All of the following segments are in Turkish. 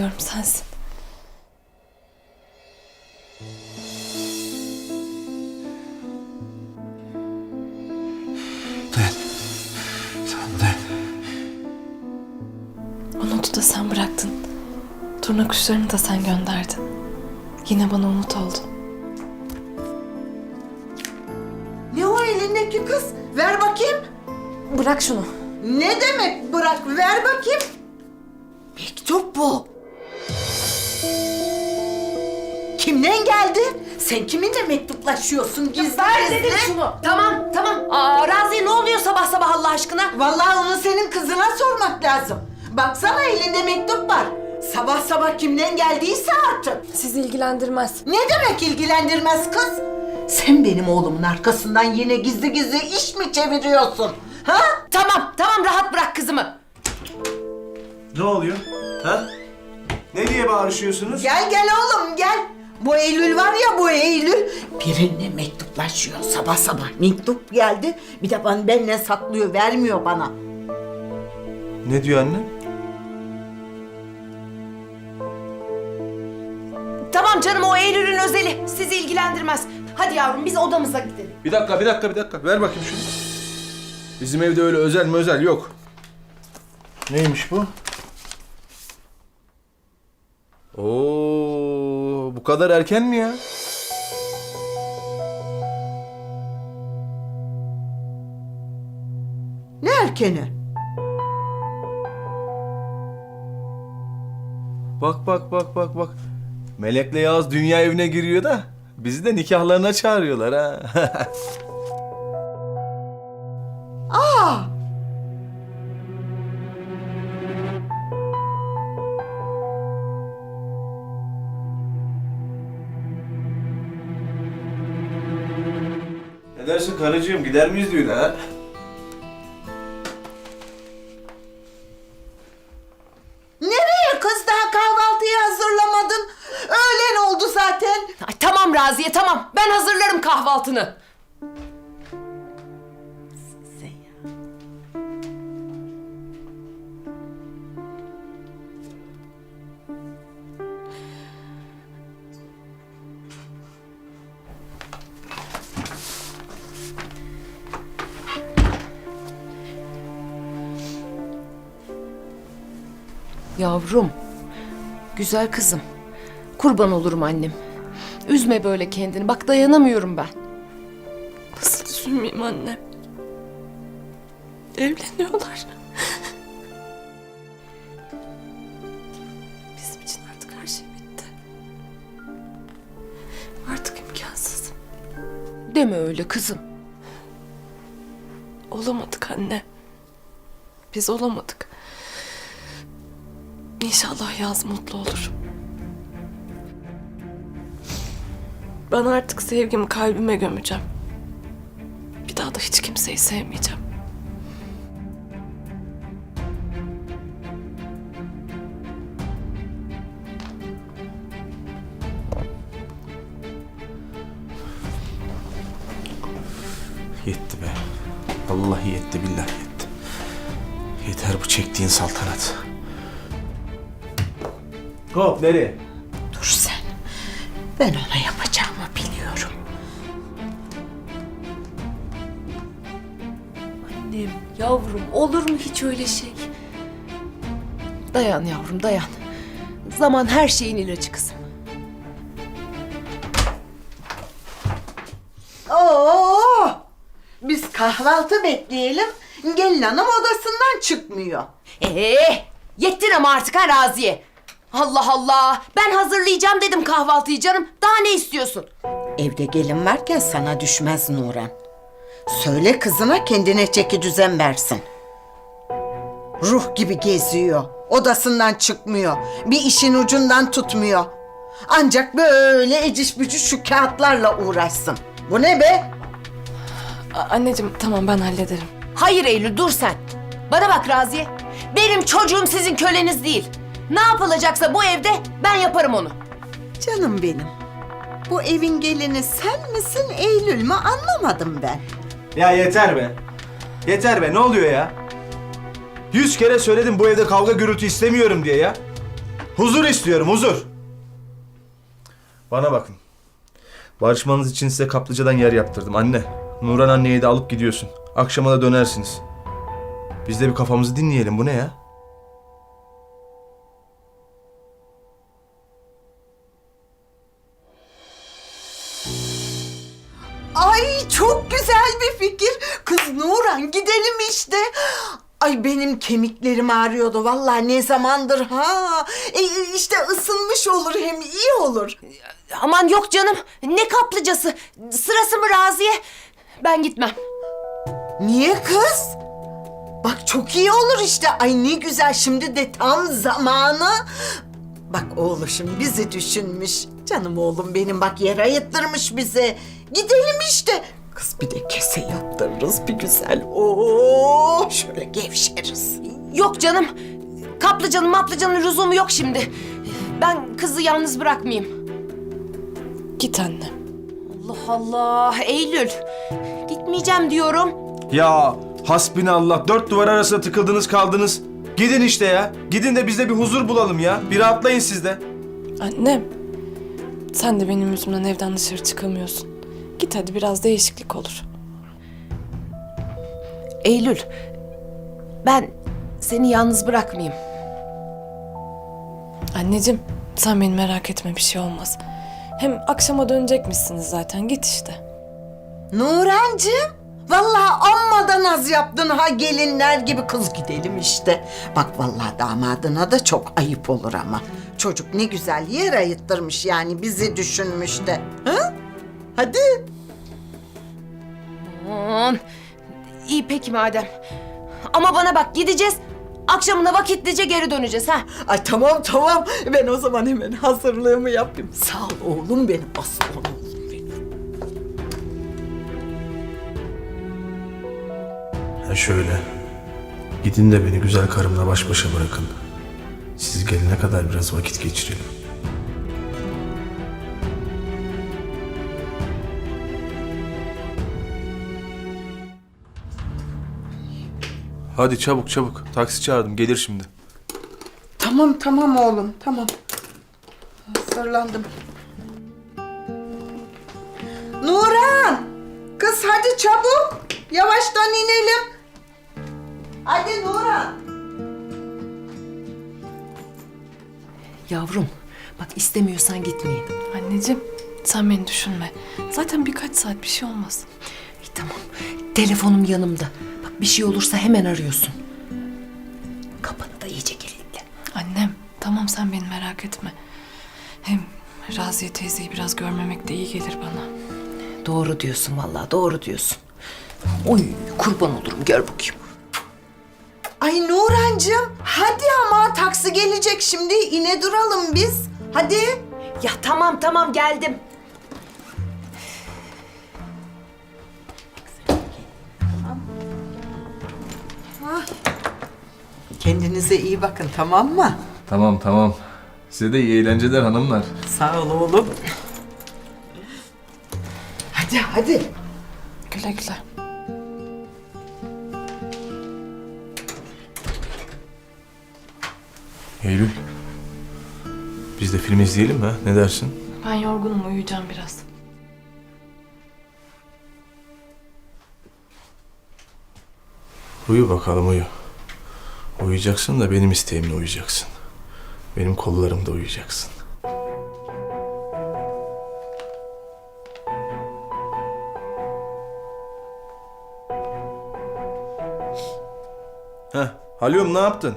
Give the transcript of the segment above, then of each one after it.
Biliyorum sensin. Ben. Sen de. O notu da sen bıraktın. Turna kuşlarını da sen gönderdin. Yine bana umut oldun. Ne o elindeki kız? Ver bakayım. Bırak şunu. Ne demek bırak ver bakayım. Mektup bu. Kimden geldi? Sen kiminle mektuplaşıyorsun gizli gizli? Tamam tamam. Aa, Razi ne oluyor sabah sabah Allah aşkına? Vallahi onu senin kızına sormak lazım. Baksana elinde mektup var. Sabah sabah kimden geldiyse artık. Sizi ilgilendirmez. Ne demek ilgilendirmez kız? Sen benim oğlumun arkasından yine gizli gizli iş mi çeviriyorsun? Ha? Tamam tamam rahat bırak kızımı. Ne oluyor? Ha? Ne diye bağırışıyorsunuz? Gel gel oğlum gel. Bu Eylül var ya bu Eylül. Birinle mektuplaşıyor sabah sabah. Mektup geldi. Bir de bana benimle saklıyor vermiyor bana. Ne diyor anne? Tamam canım o Eylül'ün özeli. Sizi ilgilendirmez. Hadi yavrum biz odamıza gidelim. Bir dakika, bir dakika, bir dakika. Ver bakayım şunu. Bizim evde öyle özel mi özel yok. Neymiş bu? Oo, bu kadar erken mi ya? Ne erkeni? Bak bak bak bak bak. Melek'le Yağız dünya evine giriyor da bizi de nikahlarına çağırıyorlar ha. dersin karıcığım gider miyiz düğüne ha? Nereye kız daha kahvaltıyı hazırlamadın? Öğlen oldu zaten. Ay, tamam Raziye tamam. Ben hazırlarım kahvaltını. Yavrum, güzel kızım. Kurban olurum annem. Üzme böyle kendini. Bak dayanamıyorum ben. Nasıl düşünmeyeyim anne? Evleniyorlar. Bizim için artık her şey bitti. Artık imkansız. Deme öyle kızım. Olamadık anne. Biz olamadık. İnşallah Yaz mutlu olur. Ben artık sevgimi kalbime gömeceğim. Bir daha da hiç kimseyi sevmeyeceğim. Yetti be. Vallahi yetti billahi yetti. Yeter bu çektiğin saltanat. Hop nereye? Dur sen. Ben ona yapacağımı biliyorum. Annem, yavrum olur mu hiç öyle şey? Dayan yavrum dayan. Zaman her şeyin ilacı kızım. Oo! Biz kahvaltı bekleyelim. Gelin hanım odasından çıkmıyor. Ee, yettin ama artık ha Raziye. Allah Allah. Ben hazırlayacağım dedim kahvaltıyı canım. Daha ne istiyorsun? Evde gelin varken sana düşmez Nuran. Söyle kızına kendine çeki düzen versin. Ruh gibi geziyor. Odasından çıkmıyor. Bir işin ucundan tutmuyor. Ancak böyle eciş bücüş şu kağıtlarla uğraşsın. Bu ne be? A- anneciğim tamam ben hallederim. Hayır Eylül dur sen. Bana bak Raziye. Benim çocuğum sizin köleniz değil. Ne yapılacaksa bu evde ben yaparım onu. Canım benim. Bu evin gelini sen misin Eylül mü anlamadım ben. Ya yeter be. Yeter be ne oluyor ya? Yüz kere söyledim bu evde kavga gürültü istemiyorum diye ya. Huzur istiyorum huzur. Bana bakın. Barışmanız için size kaplıcadan yer yaptırdım anne. Nuran anneyi de alıp gidiyorsun. Akşama da dönersiniz. Biz de bir kafamızı dinleyelim. Bu ne ya? Ay çok güzel bir fikir. Kız Nuran gidelim işte. Ay benim kemiklerim ağrıyordu vallahi ne zamandır ha. E, işte ısınmış olur hem iyi olur. Aman yok canım. Ne kaplıcası? Sırası mı Raziye? Ben gitmem. Niye kız? Bak çok iyi olur işte. Ay ne güzel şimdi de tam zamanı. Bak oğluşum bizi düşünmüş. Canım oğlum benim bak yer ayıttırmış bize. Gidelim işte. Kız bir de kese yaptırırız bir güzel. Oo şöyle gevşeriz. Yok canım. Kaplıcanın maplıcanın lüzumu yok şimdi. Ben kızı yalnız bırakmayayım. Git anne. Allah Allah. Eylül. Gitmeyeceğim diyorum. Ya hasbinallah. Dört duvar arasında tıkıldınız kaldınız. Gidin işte ya. Gidin de biz de bir huzur bulalım ya. Bir rahatlayın siz de. Annem. Sen de benim yüzümden evden dışarı çıkamıyorsun. Git hadi biraz değişiklik olur. Eylül. Ben seni yalnız bırakmayayım. Anneciğim sen beni merak etme bir şey olmaz. Hem akşama dönecekmişsiniz zaten git işte. Nurancığım. Vallahi ammadan az yaptın ha gelinler gibi kız gidelim işte. Bak vallahi damadına da çok ayıp olur ama. Çocuk ne güzel yer ayıttırmış yani bizi düşünmüş de. Hı? Hadi. Aman. İyi peki madem. Ama bana bak gideceğiz. Akşamına vakitlice geri döneceğiz ha. Ay tamam tamam. Ben o zaman hemen hazırlığımı yapayım. Sağ ol oğlum benim aslan oğlum benim. Ha şöyle. Gidin de beni güzel karımla baş başa bırakın. Siz gelene kadar biraz vakit geçirelim. Hadi çabuk çabuk. Taksi çağırdım. Gelir şimdi. Tamam tamam oğlum tamam. Hazırlandım. Nuran! Kız hadi çabuk. Yavaştan inelim. Hadi Nuran. Yavrum bak istemiyorsan gitmeyin. Anneciğim sen beni düşünme. Zaten birkaç saat bir şey olmaz. İyi tamam. Telefonum yanımda. Bir şey olursa hemen arıyorsun. Kapını da iyice kilitle. Annem tamam sen beni merak etme. Hem Raziye teyzeyi biraz görmemek de iyi gelir bana. Doğru diyorsun vallahi doğru diyorsun. Oy kurban olurum gör bakayım. Ay Nurancığım hadi ama taksi gelecek şimdi ine duralım biz. Hadi. Ya tamam tamam geldim. Kendinize iyi bakın tamam mı? Tamam tamam. Size de iyi eğlenceler hanımlar. Sağ ol oğlum. Hadi hadi. Güle güle. Eylül. Biz de film izleyelim mi? ha? Ne dersin? Ben yorgunum uyuyacağım biraz. Uyu bakalım uyu. Uyuyacaksın da benim isteğimle uyuyacaksın. Benim kollarımda uyuyacaksın. Heh, Haluk'um ne yaptın?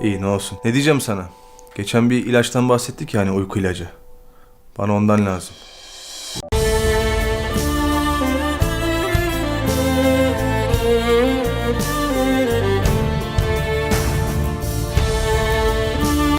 İyi ne olsun. Ne diyeceğim sana? Geçen bir ilaçtan bahsettik ya hani uyku ilacı. Bana ondan lazım.